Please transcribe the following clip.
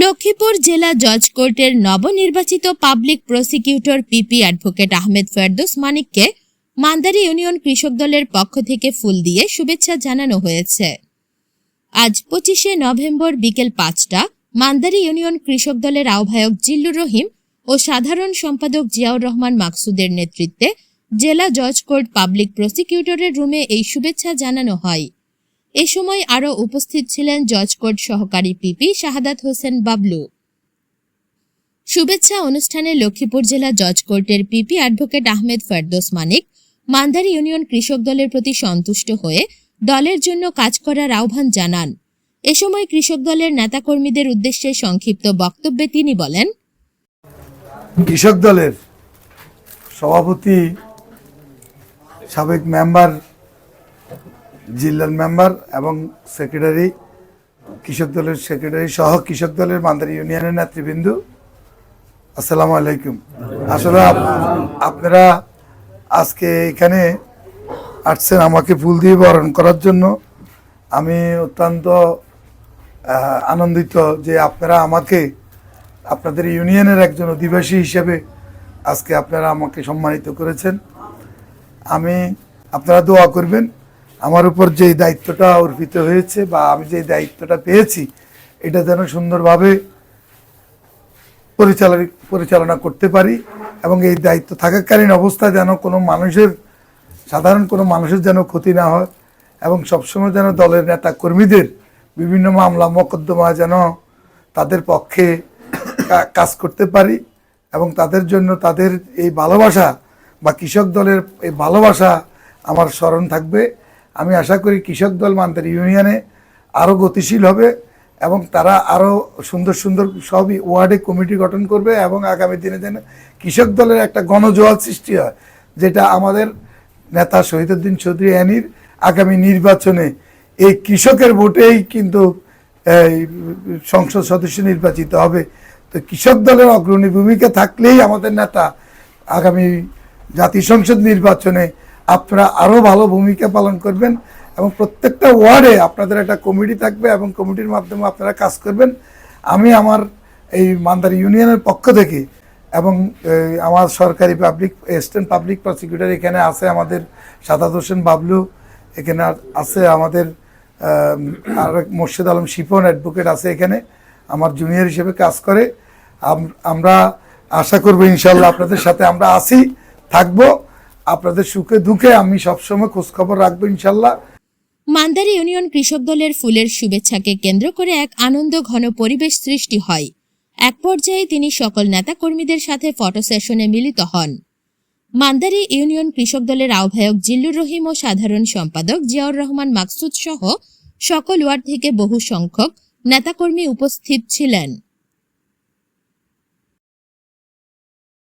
লক্ষ্মীপুর জেলা জজ কোর্টের নবনির্বাচিত public prosecutor PP advocate Ahmed Ferdous মানিককে Mandari union কৃষক দলের পক্ষ থেকে ফুল দিয়ে শুভেচ্ছা জানানো হয়েছে। আজ পঁচিশে নভেম্বর বিকেল পাঁচটা, মান্দারি ইউনিয়ন কৃষক দলের আহ্বায়ক জিল্লুর রহিম ও সাধারণ সম্পাদক জিয়াউর রহমান মাকসুদের নেতৃত্বে জেলা জজ কোর্ট পাবলিক প্রসিকিউটরের রুমে এই শুভেচ্ছা জানানো হয়। এ সময় আরও উপস্থিত ছিলেন জজ কোর্ট সহকারী পিপি শাহাদাত হোসেন বাবলু। শুভেচ্ছা অনুষ্ঠানে লক্ষ্মীপুর জেলা জজ কোর্টের PP advocate Ahmed Ferdous Manik, Mandari union কৃষক দলের প্রতি সন্তুষ্ট হয়ে দলের জন্য কাজ করার আহ্বান জানান। এ সময় কৃষক দলের নেতাকর্মীদের উদ্দেশ্যে সংক্ষিপ্ত বক্তব্যে তিনি বলেন, কৃষক দলের সভাপতি, সাবেক মেম্বার জিল্লার মেম্বার এবং সেক্রেটারি, কৃষক দলের সেক্রেটারি সহ কৃষক দলের মান্দারি ইউনিয়নের নেতৃবৃন্দ। আসসালামু আলাইকুম। আসলে আপনারা আজকে এখানে আসছেন আমাকে ফুল দিয়ে বরণ করার জন্য। আমি অত্যন্ত আনন্দিত যে আপনারা আমাকে, আপনাদের ইউনিয়নের একজন অধিবাসী হিসেবে আজকে আপনারা আমাকে সম্মানিত করেছেন। আমি, আপনারা দোয়া করবেন। আমার উপর যে দায়িত্বটা অর্পিত হয়েছে বা আমি যে দায়িত্বটা পেয়েছি, এটা যেন সুন্দরভাবে পরিচালনা পরিচালনা করতে পারি এবং এই দায়িত্ব থাকাকালীন অবস্থায় যেন কোনো মানুষের, সাধারণ কোনো মানুষের যেন ক্ষতি না হয় এবং সবসময় যেন দলের নেতা কর্মীদের বিভিন্ন মামলা, মোকদ্দমা যেন তাদের পক্ষে কাজ করতে পারি এবং তাদের জন্য তাদের এই ভালোবাসা বা কৃষক দলের এই ভালোবাসা আমার স্মরণ থাকবে। আমি আশা করি কৃষক দল মান্দার ইউনিয়নে আরও গতিশীল হবে এবং তারা আরও সুন্দর সুন্দর সবই ওয়ার্ডে কমিটি গঠন করবে এবং আগামী দিনে যেন কৃষক দলের একটা গণজোয়াল সৃষ্টি হয়, যেটা আমাদের নেতা শহীদুদ্দিন চৌধুরী অ্যানির আগামী নির্বাচনে এই কৃষকের ভোটেই কিন্তু সংসদ সদস্য নির্বাচিত হবে। তো কৃষক দলের অগ্রণী ভূমিকা থাকলেই আমাদের নেতা আগামী জাতীয় সংসদ নির্বাচনে আপনারা আরও ভালো ভূমিকা পালন করবেন এবং প্রত্যেকটা ওয়ার্ডে আপনাদের একটা কমিটি থাকবে এবং কমিটির মাধ্যমে আপনারা কাজ করবেন। আমি আমার এই মান্দার ইউনিয়নের পক্ষ থেকে এবং আমার সরকারি পাবলিক এস্টার্ন পাবলিক প্রসিকিউটর এখানে আছে আমাদের সাদাত হোসেন বাবলু, এখানে আছে আমাদের আর মোর্শেদ আলম শিপন অ্যাডভোকেট আছে এখানে, আমার জুনিয়র হিসেবে কাজ করে। আমরা আশা করব ইনশাল্লাহ আপনাদের সাথে আমরা আসি থাকব। আপনাদের সুখে দুঃখে আমি সবসময় খোঁজখবর রাখব, ইনশাল্লাহ। মান্দারি ইউনিয়ন কৃষক দলের ফুলের শুভেচ্ছাকে কেন্দ্র করে এক আনন্দ ঘন পরিবেশ সৃষ্টি হয়। এক পর্যায়ে তিনি সকল নেতাকর্মীদের সাথে ফটো সেশনে মিলিত হন। মান্দারি ইউনিয়ন কৃষক দলের আহ্বায়ক জিল্লুর রহিম ও সাধারণ সম্পাদক জিয়াউর রহমান মাকসুদ সহ সকল ওয়ার্ড থেকে বহু সংখ্যক নেতাকর্মী উপস্থিত ছিলেন।